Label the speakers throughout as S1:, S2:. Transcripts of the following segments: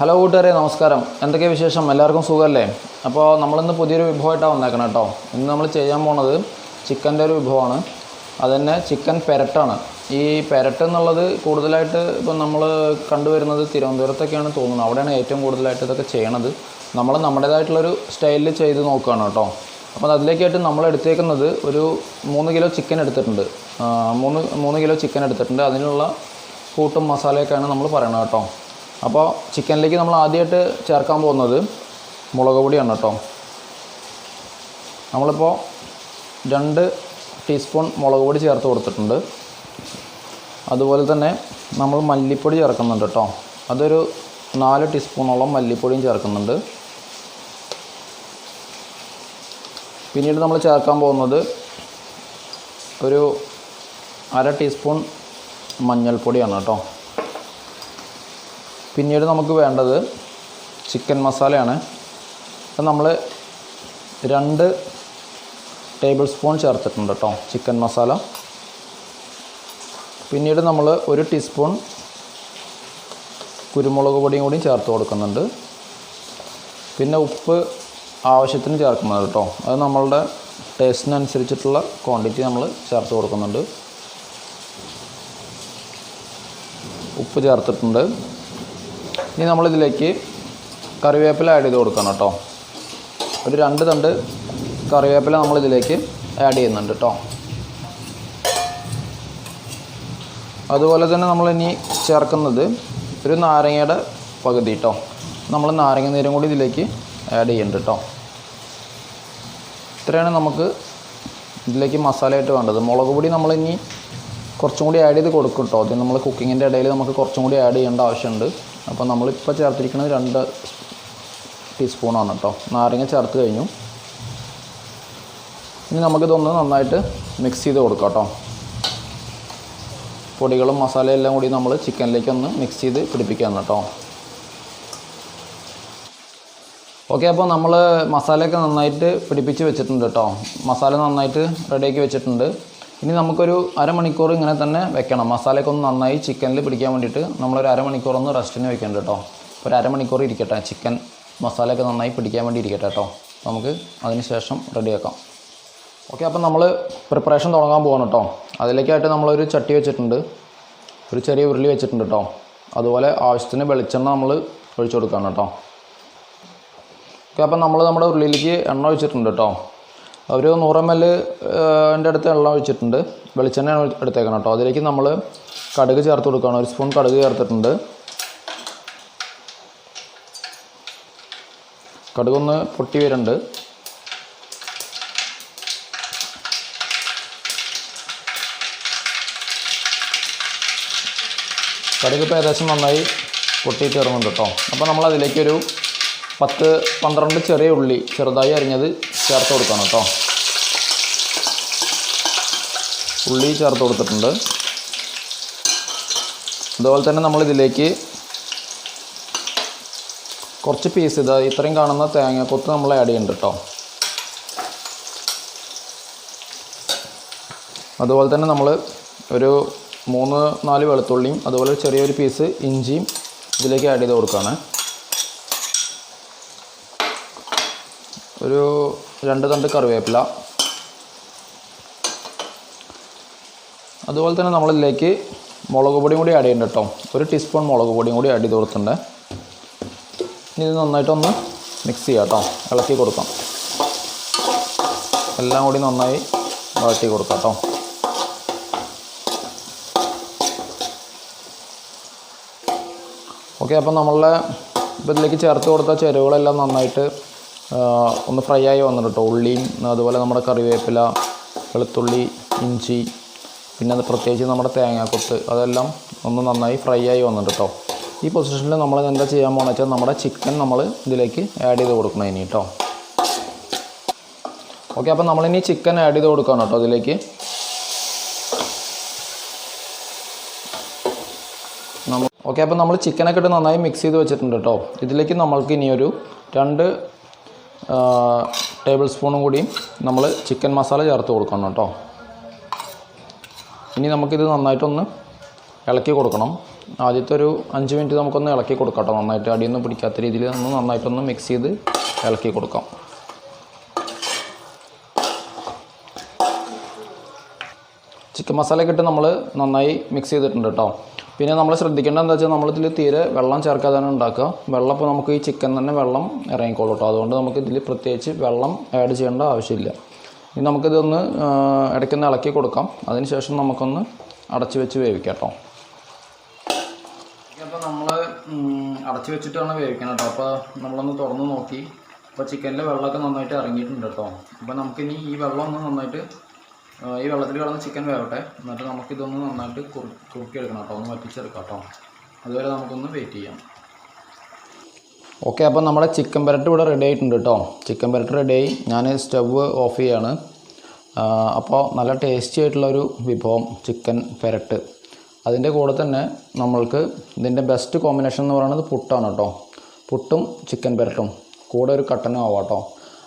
S1: Hello കൂട്ടുകാരെ നമസ്കാരം. എന്തൊക്കെ വിശേഷം? എല്ലാവർക്കും സുഖമല്ലേ? അപ്പോൾ നമ്മളിന്ന് പുതിയൊരു വിഭവമായിട്ടാണ് വന്നേക്കണം കേട്ടോ. ഇന്ന് നമ്മൾ ചെയ്യാൻ പോണത് ചിക്കന്റെ ഒരു വിഭവമാണ്. അതുതന്നെ ചിക്കൻ പെരട്ടാണ്. ഈ പെരട്ട് എന്നുള്ളത് കൂടുതലായിട്ട് ഇപ്പം നമ്മൾ കണ്ടുവരുന്നത് തിരുവനന്തപുരത്തൊക്കെയാണ് തോന്നുന്നത്. അവിടെയാണ് ഏറ്റവും കൂടുതലായിട്ട് ഇതൊക്കെ ചെയ്യണത്. നമ്മൾ നമ്മുടേതായിട്ടുള്ളൊരു സ്റ്റൈലിൽ ചെയ്ത് നോക്കുകയാണ് കേട്ടോ. അപ്പോൾ അതിലേക്കായിട്ട് നമ്മൾ എടുത്തേക്കുന്നത് ഒരു മൂന്ന് കിലോ ചിക്കൻ എടുത്തിട്ടുണ്ട്. മൂന്ന് മൂന്ന് കിലോ ചിക്കൻ എടുത്തിട്ടുണ്ട്. അതിനുള്ള കൂട്ടും മസാലയൊക്കെയാണ് നമ്മൾ പറയണത് കേട്ടോ. അപ്പോൾ ചിക്കനിലേക്ക് നമ്മൾ ആദ്യമായിട്ട് ചേർക്കാൻ പോകുന്നത് മുളക് പൊടിയാണ് കേട്ടോ. നമ്മളിപ്പോൾ രണ്ട് ടീസ്പൂൺ മുളക് പൊടി ചേർത്ത് കൊടുത്തിട്ടുണ്ട്. അതുപോലെ തന്നെ നമ്മൾ മല്ലിപ്പൊടി ചേർക്കുന്നുണ്ട് കേട്ടോ. അതൊരു നാല് ടീസ്പൂണോളം മല്ലിപ്പൊടിയും ചേർക്കുന്നുണ്ട്. പിന്നീട് നമ്മൾ ചേർക്കാൻ പോകുന്നത് ഒരു അര ടീസ്പൂൺ മഞ്ഞൾപ്പൊടിയാണ് കേട്ടോ. പിന്നീട് നമുക്ക് വേണ്ടത് ചിക്കൻ മസാലയാണ്. അപ്പം നമ്മൾ രണ്ട് ടേബിൾ സ്പൂൺ ചേർത്തിട്ടുണ്ട് കേട്ടോ ചിക്കൻ മസാല. പിന്നീട് നമ്മൾ ഒരു ടീസ്പൂൺ കുരുമുളക് പൊടിയും കൂടി ചേർത്ത് കൊടുക്കുന്നുണ്ട്. പിന്നെ ഉപ്പ് ആവശ്യത്തിന് ചേർക്കുന്നത് കേട്ടോ അത് നമ്മളുടെ ടേസ്റ്റിനനുസരിച്ചിട്ടുള്ള ക്വാണ്ടിറ്റി നമ്മൾ ചേർത്ത് കൊടുക്കുന്നുണ്ട്. ഉപ്പ് ചേർത്തിട്ടുണ്ട്. ഇനി നമ്മളിതിലേക്ക് കറിവേപ്പില ആഡ് ചെയ്ത് കൊടുക്കണം കേട്ടോ. ഒരു രണ്ട് തണ്ട് കറിവേപ്പില നമ്മളിതിലേക്ക് ആഡ് ചെയ്യുന്നുണ്ട് കേട്ടോ. അതുപോലെ തന്നെ നമ്മളിനി ചേർക്കുന്നത് ഒരു നാരങ്ങയുടെ പകുതി കേട്ടോ. നമ്മൾ നാരങ്ങ നീരും കൂടി ഇതിലേക്ക് ആഡ് ചെയ്യുന്നുണ്ട് കേട്ടോ. ഇത്രയാണ് നമുക്ക് ഇതിലേക്ക് മസാലയായിട്ട് വേണ്ടത്. മുളക് പൊടി നമ്മളിനി കുറച്ചും കൂടി ആഡ് ചെയ്ത് കൊടുക്കും കേട്ടോ. അത് നമ്മൾ കുക്കിങ്ങിന്റെ ഇടയിൽ നമുക്ക് കുറച്ചും കൂടി ആഡ് ചെയ്യേണ്ട ആവശ്യമുണ്ട്. അപ്പോൾ നമ്മളിപ്പോൾ ചേർത്തിരിക്കുന്നത് രണ്ട് ടീസ്പൂണാണ് കേട്ടോ. നാരങ്ങ ചേർത്ത് കഴിഞ്ഞു. ഇനി നമുക്കിതൊന്ന് നന്നായിട്ട് മിക്സ് ചെയ്ത് കൊടുക്കാം കേട്ടോ. പൊടികളും മസാലയും എല്ലാം കൂടി നമ്മൾ ചിക്കനിലേക്ക് ഒന്ന് മിക്സ് ചെയ്ത് പിടിപ്പിക്കാം കേട്ടോ. ഓക്കെ അപ്പോൾ നമ്മൾ മസാലയൊക്കെ നന്നായിട്ട് പിടിപ്പിച്ച് വെച്ചിട്ടുണ്ട് കേട്ടോ. മസാല നന്നായിട്ട് റെഡിയാക്കി വെച്ചിട്ടുണ്ട്. ഇനി നമുക്കൊരു അരമണിക്കൂർ ഇങ്ങനെ തന്നെ വെക്കണം. മസാലയൊക്കെ ഒന്ന് നന്നായി ചിക്കനിൽ പിടിക്കാൻ വേണ്ടിയിട്ട് നമ്മളൊരു അരമണിക്കൂർ ഒന്ന് റെസ്റ്റിന് വെക്കണം കേട്ടോ ഒരു അരമണിക്കൂർ ഇരിക്കട്ടെ ചിക്കൻ മസാലയൊക്കെ നന്നായി പിടിക്കാൻ വേണ്ടി ഇരിക്കട്ടെ കേട്ടോ നമുക്ക് അതിന് ശേഷം റെഡിയാക്കാം ഓക്കെ അപ്പം നമ്മൾ പ്രിപ്പറേഷൻ തുടങ്ങാൻ പോകണം കേട്ടോ അതിലേക്കായിട്ട് നമ്മളൊരു ചട്ടി വെച്ചിട്ടുണ്ട്. ഒരു ചെറിയ ഉരുളി വെച്ചിട്ടുണ്ട് കേട്ടോ അതുപോലെ ആവശ്യത്തിന് വെളിച്ചെണ്ണ നമ്മൾ ഒഴിച്ചു കൊടുക്കണം കേട്ടോ ഓക്കെ അപ്പം നമ്മൾ നമ്മുടെ ഉരുളിയിലേക്ക് എണ്ണ ഒഴിച്ചിട്ടുണ്ട് കേട്ടോ ഒരു നൂറ് എം എൽ എന്റെ അടുത്ത് വെള്ളം ഒഴിച്ചിട്ടുണ്ട്. വെളിച്ചെണ്ണയാണ് എടുത്തേക്കണം കേട്ടോ അതിലേക്ക് നമ്മൾ കടുക് ചേർത്ത് കൊടുക്കുകയാണ്. ഒരു സ്പൂൺ കടുക് ചേർത്തിട്ടുണ്ട്. കടുകൊന്ന് പൊട്ടി വരുന്നുണ്ട്. കടുക് ഇപ്പോൾ ഏകദേശം നന്നായി പൊട്ടി ചേർന്നുണ്ട് കേട്ടോ അപ്പോൾ നമ്മൾ അതിലേക്കൊരു പത്ത് പന്ത്രണ്ട് ചെറിയ ഉള്ളി ചെറുതായി അരിഞ്ഞത് ചേർത്ത് കൊടുക്കണം കേട്ടോ. ഉള്ളി ചേർത്ത് കൊടുത്തിട്ടുണ്ട്. അതുപോലെ തന്നെ നമ്മൾ ഇതിലേക്ക് കുറച്ച് പീസ് ഇത് ഇത്രയും കാണുന്ന തേങ്ങ കൊത്ത് നമ്മൾ ആഡ് ചെയ്യുന്നുണ്ട് കേട്ടോ. അതുപോലെ തന്നെ നമ്മൾ ഒരു മൂന്ന് നാല് വെളുത്തുള്ളിയും അതുപോലെ ചെറിയൊരു പീസ് ഇഞ്ചിയും ഇതിലേക്ക് ആഡ് ചെയ്ത് കൊടുക്കുകയാണ് ഒരു രണ്ട് തണ്ട് കറിവേപ്പില. അതുപോലെ തന്നെ നമ്മളിതിലേക്ക് മുളക് പൊടിയും കൂടി ആഡ് ചെയ്യുന്നുണ്ട് കേട്ടോ ഒരു ടീസ്പൂൺ മുളക് പൊടിയും കൂടി ആഡ് ചെയ്ത് കൊടുത്തിട്ടുണ്ട്. ഇനി ഇത് നന്നായിട്ടൊന്ന് മിക്സ് ചെയ്യാം കേട്ടോ ഇളക്കി കൊടുക്കാം. എല്ലാം കൂടി നന്നായി വഴറ്റി കൊടുക്കാം കേട്ടോ ഓക്കെ അപ്പം നമ്മളുടെ ഇതിലേക്ക് ചേർത്ത് കൊടുത്ത ചേരുവകളെല്ലാം നന്നായിട്ട് ഒന്ന് ഫ്രൈ ആയി വന്നിട്ട് കേട്ടോ ഉള്ളിയും അതുപോലെ നമ്മുടെ കറിവേപ്പില വെളുത്തുള്ളി ഇഞ്ചി പിന്നെ അത് പ്രത്യേകിച്ച് നമ്മുടെ തേങ്ങാക്കൊത്ത് അതെല്ലാം ഒന്ന് നന്നായി ഫ്രൈ ആയി വന്നിട്ട് കേട്ടോ ഈ പൊസിഷനിൽ നമ്മൾ എന്താ ചെയ്യാൻ പോകുന്നത് വെച്ചാൽ നമ്മുടെ ചിക്കൻ നമ്മൾ ഇതിലേക്ക് ആഡ് ചെയ്ത് കൊടുക്കണം ഇനി കേട്ടോ ഓക്കെ അപ്പോൾ നമ്മളിനി ചിക്കൻ ആഡ് ചെയ്ത് കൊടുക്കണം കേട്ടോ ഇതിലേക്ക് നമ്മൾ ഓക്കെ അപ്പോൾ നമ്മൾ ചിക്കനൊക്കെ ഇട്ട് നന്നായി മിക്സ് ചെയ്ത് വെച്ചിട്ടുണ്ട് കേട്ടോ ഇതിലേക്ക് നമ്മൾക്ക് ഇനിയൊരു രണ്ട് ടേബിൾ സ്പൂണും കൂടി നമ്മൾ ചിക്കൻ മസാല ചേർത്ത് കൊടുക്കണം കേട്ടോ. ഇനി നമുക്കിത് നന്നായിട്ടൊന്ന് ഇളക്കി കൊടുക്കണം. ആദ്യത്തെ ഒരു അഞ്ച് മിനിറ്റ് നമുക്കൊന്ന് ഇളക്കി കൊടുക്കാം കേട്ടോ നന്നായിട്ട്. അടിയൊന്നും പിടിക്കാത്ത രീതിയിൽ ഒന്ന് നന്നായിട്ടൊന്ന് മിക്സ് ചെയ്ത് ഇളക്കി കൊടുക്കാം. ചിക്കൻ മസാലയൊക്കെ ഇട്ട് നമ്മൾ നന്നായി മിക്സ് ചെയ്തിട്ടുണ്ട് കേട്ടോ. പിന്നെ നമ്മൾ ശ്രദ്ധിക്കേണ്ടത് എന്താ വെച്ചാൽ നമ്മളിതിൽ തീരെ വെള്ളം ചേർക്കാതെ തന്നെ ഉണ്ടാക്കുക. വെള്ളം ഇപ്പോൾ നമുക്ക് ഈ ചിക്കൻ തന്നെ വെള്ളം ഇറങ്ങിക്കോളൂ കേട്ടോ അതുകൊണ്ട് നമുക്ക് ഇതിൽ പ്രത്യേകിച്ച് വെള്ളം ആഡ് ചെയ്യേണ്ട ആവശ്യമില്ല. ഇനി നമുക്കിതൊന്ന് ഇടയ്ക്കൊന്ന് ഇളക്കി കൊടുക്കാം. അതിനുശേഷം നമുക്കൊന്ന് അടച്ച് വെച്ച് വേവിക്കാം കേട്ടോ അപ്പോൾ നമ്മൾ അടച്ച് വെച്ചിട്ടാണ് വേവിക്കണം കേട്ടോ അപ്പോൾ നമ്മളൊന്ന് തുറന്ന് നോക്കി. അപ്പോൾ ചിക്കനിലെ വെള്ളമൊക്കെ നന്നായിട്ട് ഇറങ്ങിയിട്ടുണ്ട് കേട്ടോ അപ്പോൾ നമുക്കിനി ഈ വെള്ളം ഒന്ന് നന്നായിട്ട് ഈ വെള്ളത്തിൽ കിടന്ന് ചിക്കൻ വേവട്ടെ. എന്നിട്ട് നമുക്കിതൊന്ന് നന്നായിട്ട് കുറു കുറുക്കിയെടുക്കണം കേട്ടോ. ഒന്ന് വറ്റിച്ചെടുക്കാം കേട്ടോ. അതുവരെ നമുക്കൊന്ന് വെയിറ്റ് ചെയ്യാം. ഓക്കെ അപ്പോൾ നമ്മുടെ ചിക്കൻ പെരട്ട് ഇവിടെ റെഡി ആയിട്ടുണ്ട് കേട്ടോ. ചിക്കൻ പെരട്ട് റെഡി റെഡിയായി ഞാൻ സ്റ്റവ് ഓഫ് ചെയ്യാണ്. അപ്പോൾ നല്ല ടേസ്റ്റി ആയിട്ടുള്ളൊരു വിഭവം ചിക്കൻ പെരട്ട് അതിന്റെ കൂടെ തന്നെ നമ്മൾക്ക് ഇതിന്റെ ബെസ്റ്റ് കോമ്പിനേഷൻ എന്ന് പറയുന്നത് പുട്ടാണ് കേട്ടോ. പുട്ടും ചിക്കൻ പെരട്ടും കൂടെ ഒരു കട്ടനും ആവാം കേട്ടോ.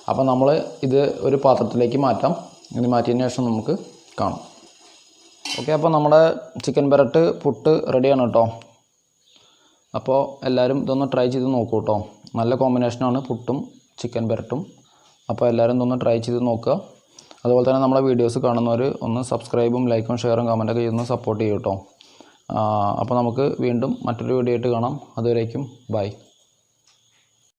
S1: അപ്പോൾ നമ്മൾ ഇത് ഒരു പാത്രത്തിലേക്ക് മാറ്റാം. ഇത് മാറ്റിയതിന് ശേഷം നമുക്ക് കാണാം. ഓക്കെ അപ്പോൾ നമ്മുടെ ചിക്കൻ പെരട്ട് പുട്ട് റെഡിയാണ് കേട്ടോ. അപ്പോൾ എല്ലാവരും ഇതൊന്ന് ട്രൈ ചെയ്ത് നോക്കൂ കേട്ടോ. നല്ല കോമ്പിനേഷനാണ് പുട്ടും ചിക്കൻ പെരട്ടും. അപ്പോൾ എല്ലാവരും ഇതൊന്ന് ട്രൈ ചെയ്ത് നോക്കുക. അതുപോലെ തന്നെ നമ്മളെ വീഡിയോസ് കാണുന്നവർ ഒന്ന് സബ്സ്ക്രൈബും ലൈക്കും ഷെയറും കമന്റൊക്കെ ചെയ്തൊന്ന് സപ്പോർട്ട് ചെയ്യൂ കേട്ടോ. അപ്പോൾ നമുക്ക് വീണ്ടും മറ്റൊരു വീഡിയോ ആയിട്ട് കാണാം. അതുവരേക്കും ബൈ